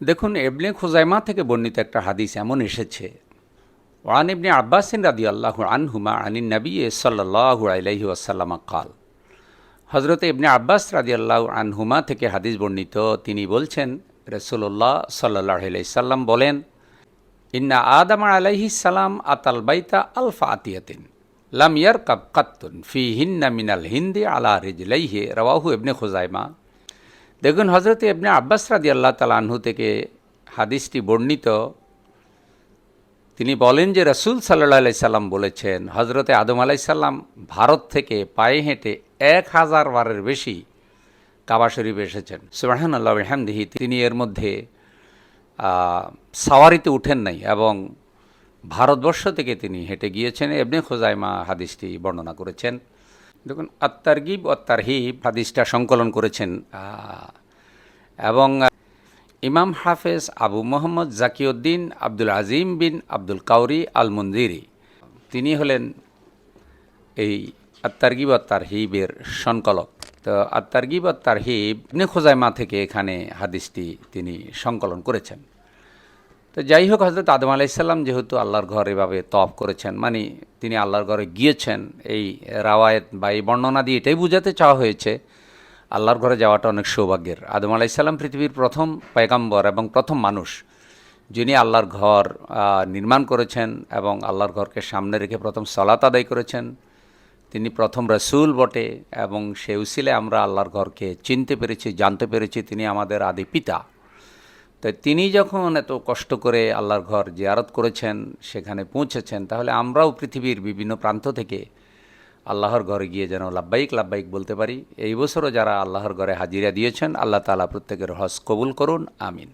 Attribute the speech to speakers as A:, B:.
A: দেখুন এবনে খুজাইমা থেকে বর্ণিত একটা হাদিস এমন এসেছে। ওয়ান ইবনে আব্বাসিন রাদি আল্লাহ আনহুমা আনিন নবী সাল্লাহ আলাইহি ওয়াসাল্লামা কাল। হজরত ইবনে আব্বাস রাদি আল্লাহ আনহুমা থেকে হাদিস বর্ণিত। তিনি বলছেন রসুল্লাহ সাল্লাহ সাল্লাম বলেন, ইন্না আদম আলাইহি সালাম আতাল বাইতা আলফা আতিয়াতিন, লাম ইয়ার কাব কাত্তুন ফি হিন্না মিনাল হিন্দি আলা রিজলাইহে রওয়াহু ইবনে খুজাইমা। দেখুন হজরত ইবনে আব্বাস রাদি আল্লাহ তালা আনহু থেকে হাদিসটি বর্ণিত। তিনি বলেন যে রসুল সাল্লাহ আলাই সাল্লাম বলেছেন হজরতে আদম আলাই সাল্লাম ভারত থেকে পায়ে হেঁটে এক হাজার বারের বেশি কাবা শরীফ এসেছেন। সুবাহান আল্লাহ হামদিহি তিনি এর মধ্যে সাওয়ারিতে উঠেন নাই এবং ভারতবর্ষ থেকে তিনি হেঁটে গিয়েছেন। এবনে খোজাইমা হাদিসটি বর্ণনা করেছেন। দেখুন, আত্মারগিব ও তারহিব হাদিসটা সংকলন করেছেন এবং ইমাম হাফেজ আবু মোহাম্মদ জাকিউদ্দিন আব্দুল আজিম বিন আব্দুল কাউরি আল মন্দিরি তিনি হলেন এই আত্মারগিব তারহিবের সংকলক। তো আত্মারগিব তারহিব ইবনে থেকে এখানে হাদিসটি তিনি সংকলন করেছেন। তো যাই হোক হজরত আদম আলাইসাল্লাম যেহেতু আল্লাহর ঘর এভাবে তপ করেছেন মানে তিনি আল্লাহর ঘরে গিয়েছেন, এই রাওয়ায়ত বা এই বর্ণনা দিয়ে এটাই বোঝাতে চাওয়া হয়েছে, আল্লাহর ঘরে যাওয়াটা অনেক সৌভাগ্যের। আদম আলাইসাল্লাম পৃথিবীর প্রথম পয়গাম্বর এবং প্রথম মানুষ, যিনি আল্লাহর ঘর নির্মাণ করেছেন এবং আল্লাহর ঘরকে সামনে রেখে প্রথম সলাত আদায় করেছেন। তিনি প্রথম রসুল বটে এবং সে উসিলে আমরা আল্লাহর ঘরকে চিনতে পেরেছি, জানতে পেরেছি, তিনি আমাদের আদি পিতা। তো তিনি যখন এত কষ্ট করে আল্লাহর ঘর জিয়ারত করেছেন, সেখানে পৌঁছেছেন, তাহলে আমরাও পৃথিবীর বিভিন্ন প্রান্ত থেকে আল্লাহর ঘরে গিয়ে যেন লাব্বাইক লাব্বাইক বলতে পারি। এই বছরও যারা আল্লাহর ঘরে হাজিরা দিয়েছেন, আল্লাহ তালা প্রত্যেকের হজ কবুল করুন, আমিন।